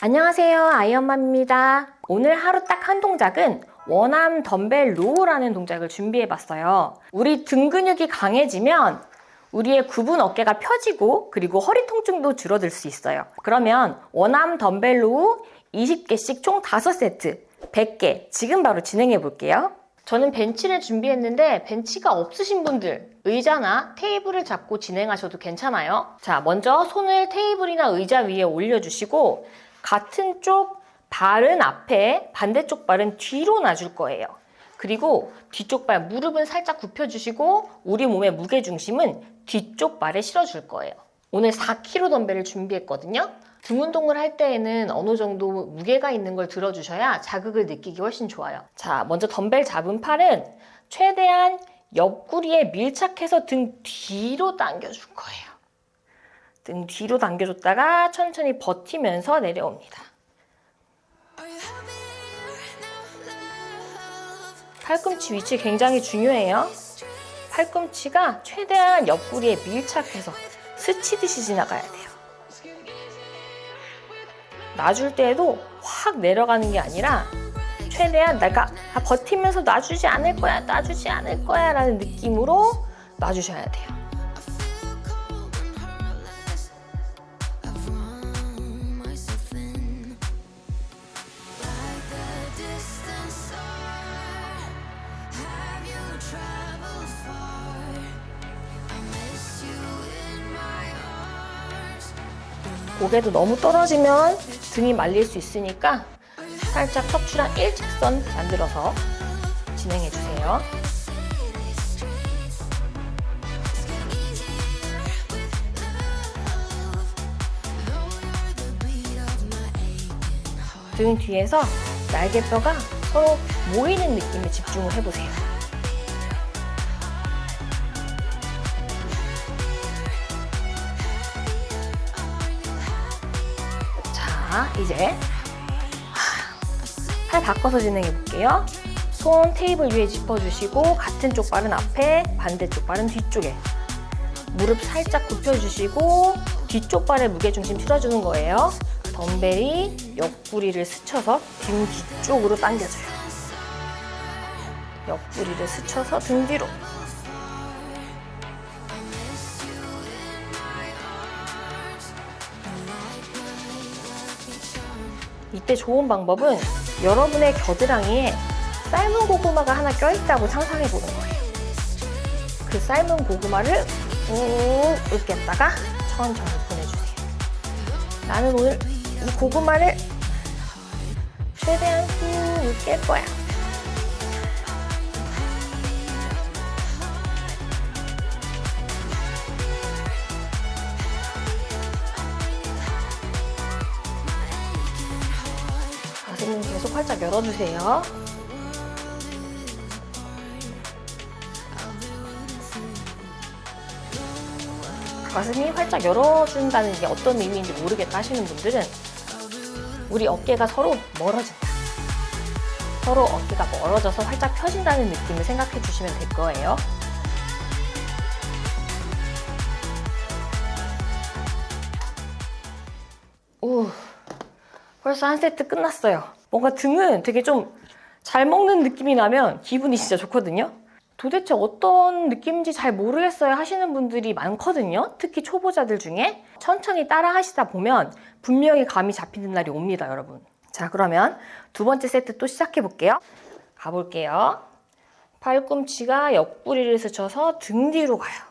안녕하세요. 아이언맘입니다. 오늘 하루 딱 한 동작은 원암 덤벨 로우라는 동작을 준비해 봤어요. 우리 등 근육이 강해지면 우리의 굽은 어깨가 펴지고 그리고 허리 통증도 줄어들 수 있어요. 그러면 원암 덤벨 로우 20개씩 총 5세트, 100개 지금 바로 진행해 볼게요. 저는 벤치를 준비했는데 벤치가 없으신 분들 의자나 테이블을 잡고 진행하셔도 괜찮아요. 자, 먼저 손을 테이블이나 의자 위에 올려주시고 같은 쪽 발은 앞에 반대쪽 발은 뒤로 놔줄 거예요. 그리고 뒤쪽 발 무릎은 살짝 굽혀주시고 우리 몸의 무게 중심은 뒤쪽 발에 실어줄 거예요. 오늘 4kg 덤벨을 준비했거든요. 등 운동을 할 때에는 어느 정도 무게가 있는 걸 들어주셔야 자극을 느끼기 훨씬 좋아요. 자, 먼저 덤벨 잡은 팔은 최대한 옆구리에 밀착해서 등 뒤로 당겨줄 거예요. 등 뒤로 당겨줬다가 천천히 버티면서 내려옵니다. 팔꿈치 위치 굉장히 중요해요. 팔꿈치가 최대한 옆구리에 밀착해서 스치듯이 지나가야 돼요. 놔줄 때에도 확 내려가는 게 아니라 최대한 내가 아, 버티면서 놔주지 않을 거야, 놔주지 않을 거야 라는 느낌으로 놔주셔야 돼요. 고개도 너무 떨어지면 등이 말릴 수 있으니까 살짝 척추랑 일직선 만들어서 진행해 주세요. 등 뒤에서 날개뼈가 서로 모이는 느낌에 집중을 해보세요. 자, 이제 팔 바꿔서 진행해 볼게요. 손 테이블 위에 짚어주시고 같은 쪽 발은 앞에, 반대쪽 발은 뒤쪽에. 무릎 살짝 굽혀주시고 뒤쪽 발에 무게 중심 실어주는 거예요. 덤벨이 옆구리를 스쳐서 등 뒤쪽으로 당겨줘요. 옆구리를 스쳐서 등 뒤로. 이때 좋은 방법은 여러분의 겨드랑이에 삶은 고구마가 하나 껴있다고 상상해 보는 거예요. 그 삶은 고구마를 꾹 으깼다가 천천히 보내주세요. 나는 오늘 이 고구마를 최대한 꾹 으깰 거야. 활짝 열어주세요. 가슴이 활짝 열어준다는 게 어떤 의미인지 모르겠다 하시는 분들은 우리 어깨가 서로 멀어진다. 서로 어깨가 멀어져서 활짝 펴진다는 느낌을 생각해 주시면 될 거예요. 우, 벌써 한 세트 끝났어요. 뭔가 등은 되게 좀 잘 먹는 느낌이 나면 기분이 진짜 좋거든요. 도대체 어떤 느낌인지 잘 모르겠어요 하시는 분들이 많거든요. 특히 초보자들 중에. 천천히 따라 하시다 보면 분명히 감이 잡히는 날이 옵니다, 여러분. 자, 그러면 두 번째 세트 또 시작해 볼게요. 가볼게요. 팔꿈치가 옆구리를 스쳐서 등 뒤로 가요.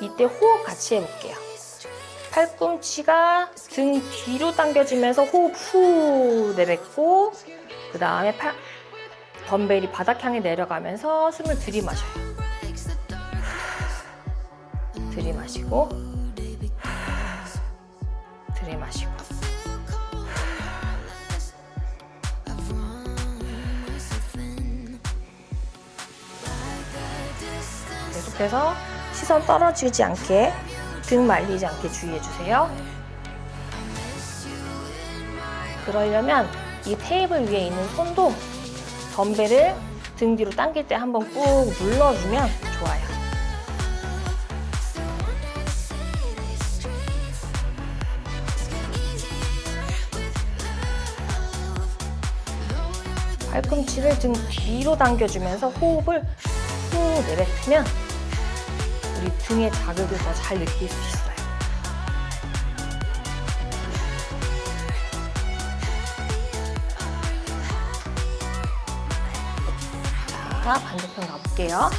이때 호흡 같이 해볼게요. 팔꿈치가 등 뒤로 당겨지면서 호흡 후 내뱉고 그 다음에 팔 덤벨이 바닥 향해 내려가면서 숨을 들이마셔요. 들이마시고 들이마시고 계속해서 시선 떨어지지 않게 등 말리지 않게 주의해주세요. 그러려면 이 테이블 위에 있는 손도 덤벨을 등 뒤로 당길 때 한번 꾹 눌러주면 좋아요. 팔꿈치를 등 뒤로 당겨주면서 호흡을 후 내뱉으면 우리 등의 자극을 더 잘 느낄 수 있어요. 자, 반대편 가볼게요.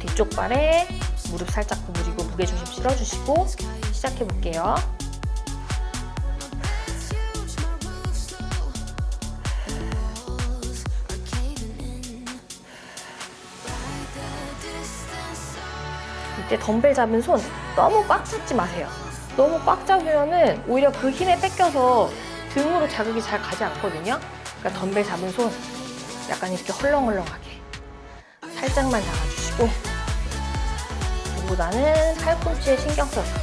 뒤쪽 발에 무릎 살짝 구부리고 무게중심 실어주시고 시작해볼게요. 이때 덤벨 잡은 손 너무 꽉 잡지 마세요. 너무 꽉 잡으면은 오히려 그 힘에 뺏겨서 등으로 자극이 잘 가지 않거든요. 그러니까 덤벨 잡은 손 약간 이렇게 헐렁헐렁하게 살짝만 잡아주시고 보다는 팔꿈치에 신경 써서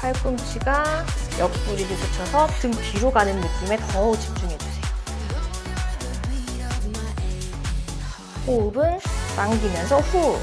팔꿈치가 옆구리를 스쳐서 등 뒤로 가는 느낌에 더 집중해주세요. 호흡은 당기면서 후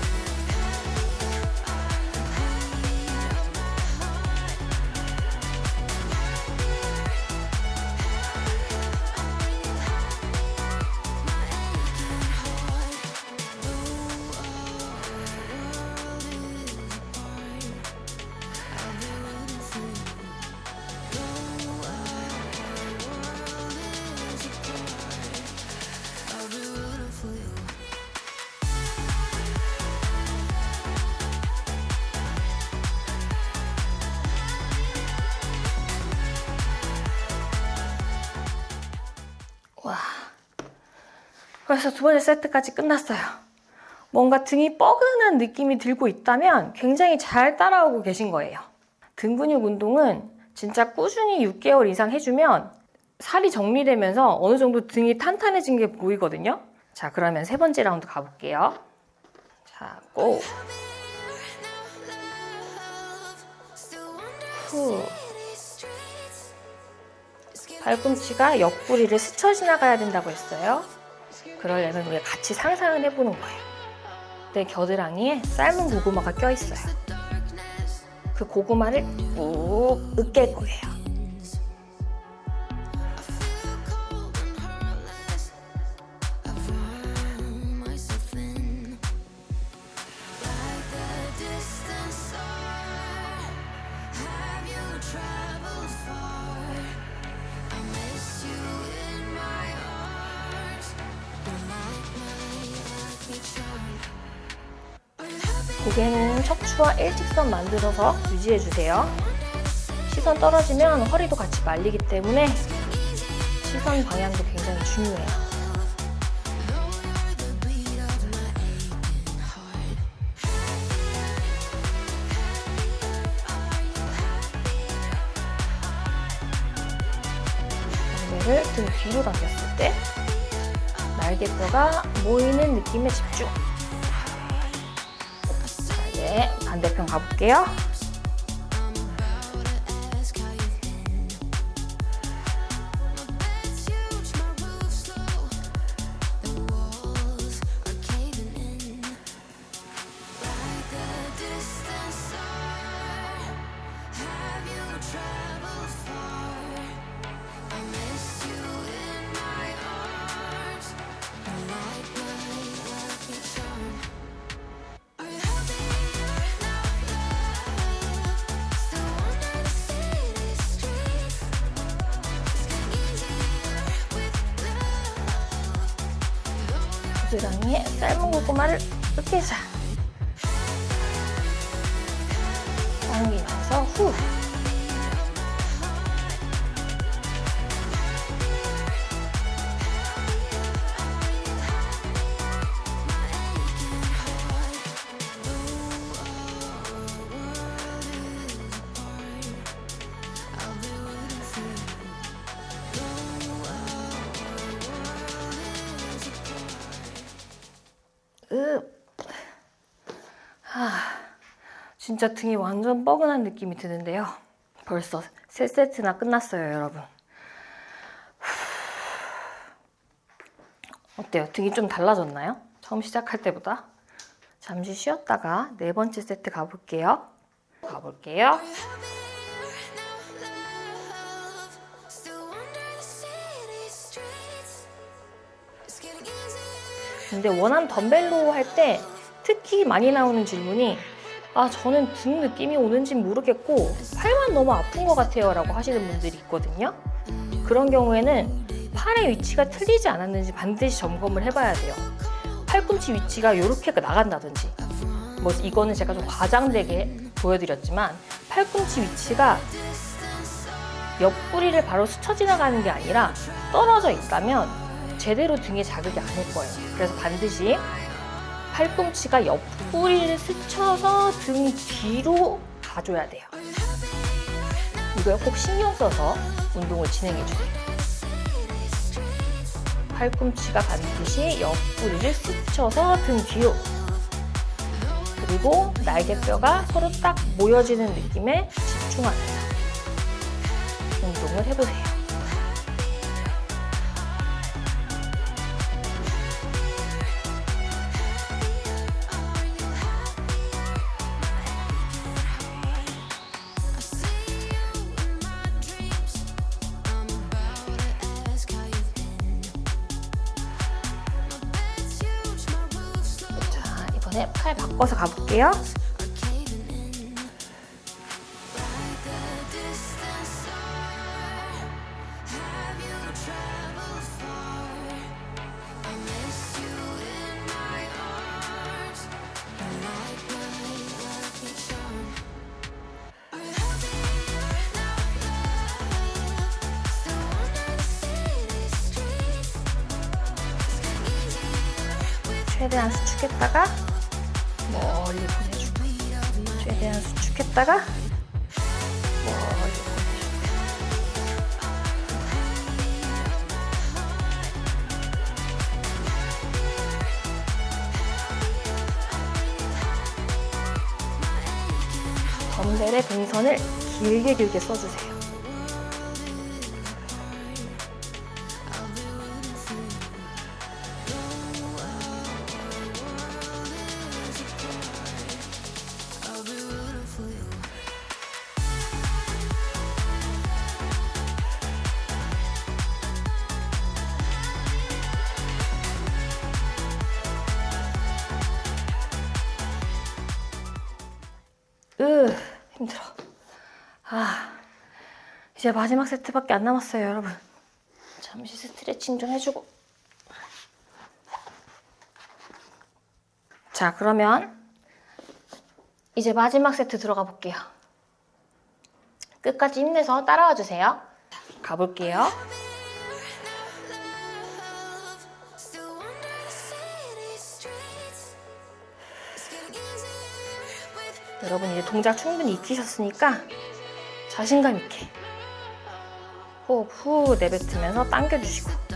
와. 벌써 두 번째 세트까지 끝났어요. 뭔가 등이 뻐근한 느낌이 들고 있다면 굉장히 잘 따라오고 계신 거예요. 등 근육 운동은 진짜 꾸준히 6개월 이상 해주면 살이 정리되면서 어느 정도 등이 탄탄해진 게 보이거든요. 자, 그러면 세 번째 라운드 가볼게요. 자, 고! 후. 팔꿈치가 옆구리를 스쳐 지나가야 된다고 했어요. 그러려면 우리가 같이 상상을 해보는 거예요. 내 겨드랑이에 삶은 고구마가 껴있어요. 그 고구마를 꾹 으깰 거예요. 고개는 척추와 일직선 만들어서 유지해주세요. 시선 떨어지면 허리도 같이 말리기 때문에 시선 방향도 굉장히 중요해요. 등 뒤로 당겼을 때 날개뼈가 모이는 느낌에 집중. 자, 이제 반대편 가볼게요. 고드랑이에 삶은 고구마를 으깨자. 당기면서 진짜 등이 완전 뻐근한 느낌이 드는데요. 벌써 세 세트나 끝났어요, 여러분. 어때요? 등이 좀 달라졌나요? 처음 시작할 때보다? 잠시 쉬었다가 네 번째 세트 가볼게요. 가볼게요. 근데 원암 덤벨로 할 때 특히 많이 나오는 질문이 아 저는 등 느낌이 오는지 모르겠고 팔만 너무 아픈 것 같아요 라고 하시는 분들이 있거든요. 그런 경우에는 팔의 위치가 틀리지 않았는지 반드시 점검을 해봐야 돼요. 팔꿈치 위치가 이렇게 나간다든지. 뭐 이거는 제가 좀 과장되게 보여드렸지만 팔꿈치 위치가 옆구리를 바로 스쳐 지나가는 게 아니라 떨어져 있다면 제대로 등에 자극이 아닐 거예요. 그래서 반드시 팔꿈치가 옆구리를 스쳐서 등 뒤로 가줘야 돼요. 이걸 꼭 신경 써서 운동을 진행해 주세요. 팔꿈치가 반드시 옆구리를 스쳐서 등 뒤로 그리고 날개뼈가 서로 딱 모여지는 느낌에 집중하면서 운동을 해보세요. 이번에 팔 바꿔서 가볼게요. 최대한 수축했다가 멀리 보내주고 최대한 수축했다가 멀리 보내주고 덤벨의 등선을 길게 길게 써주세요. 으 힘들어. 아 이제 마지막 세트밖에 안 남았어요, 여러분. 잠시 스트레칭 좀 해주고. 자 그러면 이제 마지막 세트 들어가 볼게요. 끝까지 힘내서 따라와 주세요. 자, 가볼게요. 여러분 이제 동작 충분히 익히셨으니까 자신감 있게 호흡 후 내뱉으면서 당겨주시고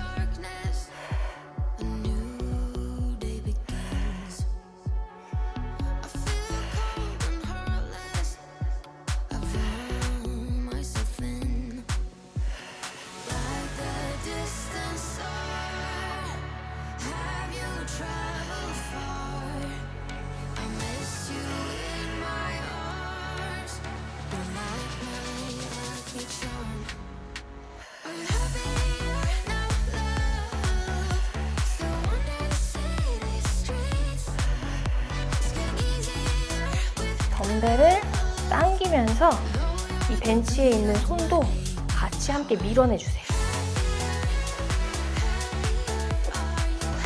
당기면서 이 벤치에 있는 손도 같이 함께 밀어내 주세요.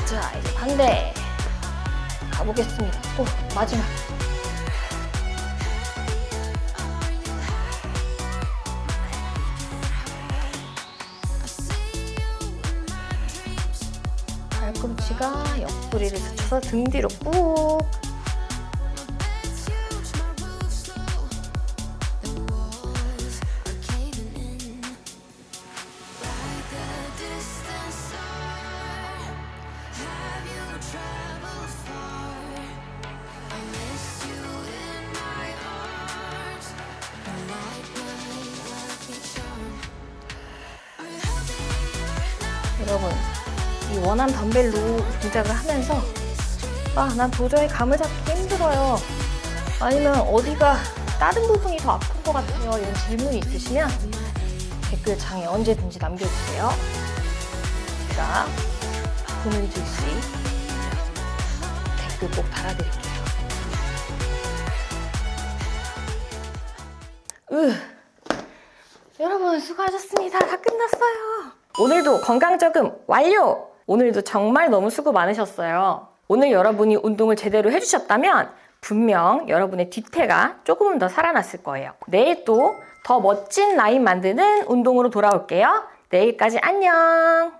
자, 이제 반대 가보겠습니다. 또 마지막. 팔꿈치가 옆구리를 스쳐서 등 뒤로 꾹 원한 덤벨로 동작을 하면서 아, 난 도저히 감을 잡기 힘들어요. 아니면 어디가 다른 부분이 더 아픈 것 같아요. 이런 질문이 있으시면 댓글창에 언제든지 남겨주세요. 제가 보는 즉시 댓글 꼭 달아드릴게요. 으, 여러분 수고하셨습니다. 다 끝났어요. 오늘도 건강적음 완료! 오늘도 정말 너무 수고 많으셨어요. 오늘 여러분이 운동을 제대로 해주셨다면 분명 여러분의 뒤태가 조금은 더 살아났을 거예요. 내일 또 더 멋진 라인 만드는 운동으로 돌아올게요. 내일까지 안녕!